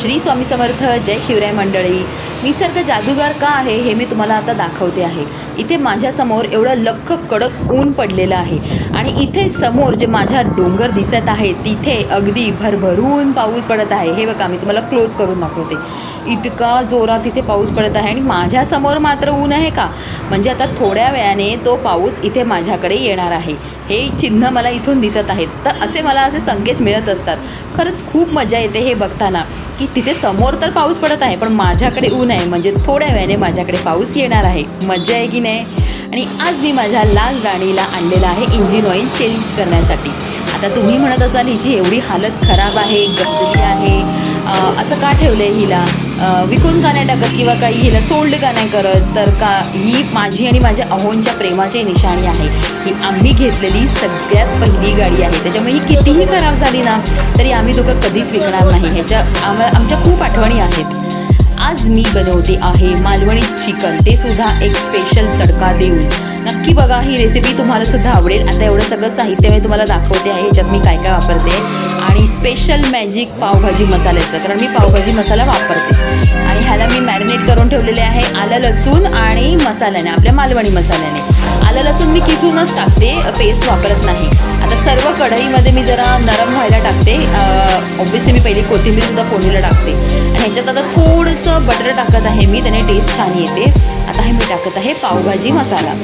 श्री स्वामी समर्थ जय शिवराय मंडळी. निसर्ग जादूगार का आहे हे मी तुम्हाला आता दाखवते आहे. इथे माझ्यासमोर एवढं लख कडक ऊन पडलेलं आहे. आणि इथे समोर जे माझ्या डोंगर दिसत आहे तिथे अगदी भरभरून पाऊस पडत आहे. हे बघा मी तुम्हाला क्लोज करून दाखवते. इतका जोरात तिथे पाऊस पडत आहे आणि माझ्यासमोर मात्र ऊन आहे का? म्हणजे आता थोड्या वेळाने तो पाऊस इथे माझ्याकडे येणार आहे. हे चिन्ह मला इथून दिसत आहेत. तर असे मला असे संकेत मिळत असतात. खरंच खूप मजा येते हे बघताना. की तिथे समोर तर पाऊस पडत आहे पण माझ्याकडे ऊन आहे. म्हणजे थोड्या वेळाने माझ्याकडे पाऊस येणार आहे. मजा आहे की नाही? आणि आज मी माझ्या लाल राणीला आणलेला आहे इंजिन ऑइल चेंज करण्यासाठी. आता तुम्ही म्हणत असाल हिची एवढी हालत खराब आहे गंजली आहे. असं का ठेवलं आहे हिला विकून का नाही टाकत किंवा काही हिला सोल्ड का नाही करत? तर का ही माझी आणि माझ्या अहोंच्या प्रेमाची निशाणी आहे. ही आम्ही घेतलेली सगळ्यात पहिली गाडी आहे. त्याच्यामुळे ही कितीही खराब झाली ना तरी आम्ही दोघं कधीच विकणार नाही. ह्याच्या आम्हाला आमच्या खूप आठवणी आहेत. आज मी बनवते आहे मालवणी चिकन. ते सुद्धा एक स्पेशल तडका देऊन. नक्की बघा ही रेसिपी तुम्हाला सुद्धा आवडेल. आता एवढं सगळं साहित्य मी तुम्हाला दाखवते आहे. ह्याच्यात मी काय काय वापरते आणि स्पेशल मॅजिक पावभाजी मसाल्याचं. कारण मी पावभाजी मसाला वापरते. आणि ह्याला मी मॅरिनेट करून ठेवलेले आहे आलं लसूण आणि मसाल्याने आपल्या मालवणी मसाल्याने. आलं लसूण मी किसूनच टाकते पेस्ट वापरत नाही. आता सर्व कढईमध्ये मी जरा नरम व्हायला टाकते. ऑब्विसली मी पहिली कोथिंबीरसुद्धा फोडणीला टाकते. आणि ह्याच्यात आता थोडंसं बटर टाकत आहे मी त्याने टेस्ट छान येते. आता हे मी टाकत आहे पावभाजी मसाला.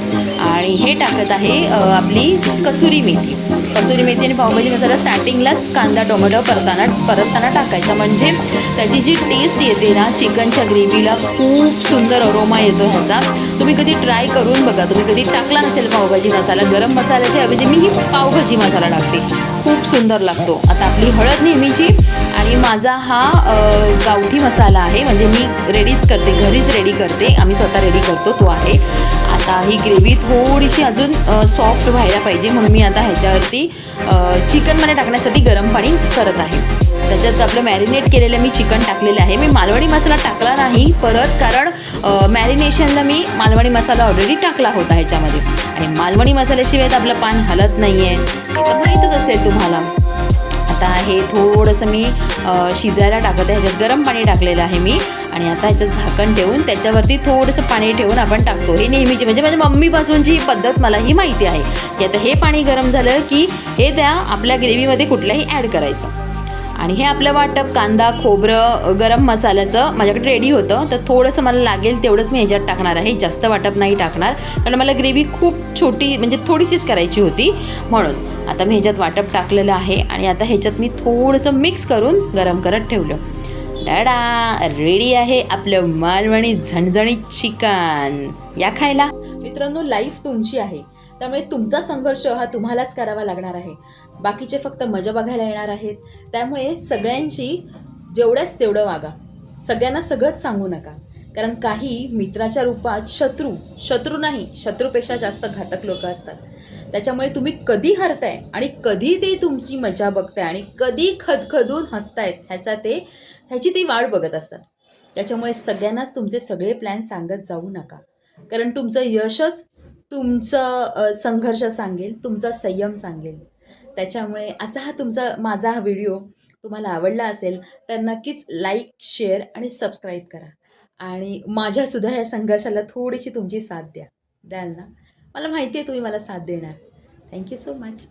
आणि हे टाकत आहे आपली कसुरी मेथी. कसुरी मेथी आणि पावभाजी मसाला स्टार्टिंगलाच कांदा टोमॅटो परताना परतताना टाकायचा. म्हणजे त्याची जी टेस्ट येते ना चिकनच्या ग्रेव्हीला खूप सुंदर अरोमा येतो ह्याचा. तुम्ही कधी ट्राय करून बघा. तुम्ही कधी टाकला नसेल पावभाजी मसाला गरम मसाल्याच्या ऐवजी मी ही पावभाजी मसाला टाकते. खूप सुंदर लागतो. आता आपली हळद नेहमीची आणि माझा हा गावठी मसाला आहे. म्हणजे मी रेडीच करते घरीच रेडी करते. आम्ही स्वतः रेडी करतो तो आहे. आता ही ग्रेव्ही थोडीशी अजून सॉफ्ट व्हायला पाहिजे. म्हणून मी आता ह्याच्यावरती चिकनमध्ये टाकण्यासाठी गरम पाणी करत आहे. त्याच्यात आपलं मॅरिनेट केलेलं मी चिकन टाकलेलं आहे. मी मालवणी मसाला टाकला नाही परत कारण मॅरिनेशनला मी मालवणी मसाला ऑलरेडी टाकला होता ह्याच्यामध्ये. आणि मालवणी मसाल्याशिवाय तर आपलं पान हलत नाही आहे तर माहीतच असेल तुम्हाला. आता हे थोडंसं मी शिजायला टाकत आहे. ह्याच्यात गरम पाणी टाकलेलं आहे मी. आणि आता ह्याच्यात झाकण ठेवून त्याच्यावरती थोडंसं पाणी ठेवून आपण टाकतो. हे नेहमीची म्हणजे माझ्या मम्मीपासूनची ही पद्धत मला ही माहिती आहे की आता हे पाणी गरम झालं की हे त्या आपल्या ग्रेव्हीमध्ये कुठल्याही ॲड करायचं. आणि हे आपलं वाटप कांदा खोबरं गरम मसाल्याचं माझ्याकडे रेडी होतं. तर थोडंसं मला लागेल तेवढंच मी ह्याच्यात टाकणार आहे. जास्त वाटप नाही टाकणार. कारण मला ग्रेव्ही खूप छोटी म्हणजे थोडीशीच करायची होती. म्हणून आता मी ह्याच्यात वाटप टाकलेलं आहे आणि आता ह्याच्यात मी थोडंसं मिक्स करून गरम करत ठेवलं. डाडा रेडी आहे आपलं मालवणी झणझणीत चिकन. या खायला. मित्रांनो लाईफ तुमची आहे. त्यामुळे तुमचा संघर्ष हा तुम्हालाच करावा लागणार आहे. बाकीचे फक्त मजा बघायला येणार आहेत. त्यामुळे सगळ्यांशी जेवढ्याच तेवढं वागा. सगळ्यांना सगळंच सांगू नका. कारण काही मित्राच्या रूपात शत्रू शत्रू नाही शत्रूपेक्षा जास्त घातक लोक असतात. त्याच्यामुळे तुम्ही कधी हरताय आणि कधी ते तुमची मजा बघताय आणि कधी खदखदून हसतायत ह्याचा ते ह्याची ती वाट बघत असतात. त्याच्यामुळे सगळ्यांनाच तुमचे सगळे प्लॅन सांगत जाऊ नका. कारण तुमचं यशच तुमचं संघर्ष सांगेल तुमचा संयम सांगेल. त्याच्यामुळे आजचा हा तुमचा माझा हा व्हिडिओ तुम्हाला आवडला असेल तर नक्कीच लाईक शेअर आणि सबस्क्राईब करा. आणि माझ्यासुद्धा या संघर्षाला थोडीशी तुमची साथ द्या. द्याल ना? मला माहिती आहे तुम्ही मला साथ देणार. Thank you so much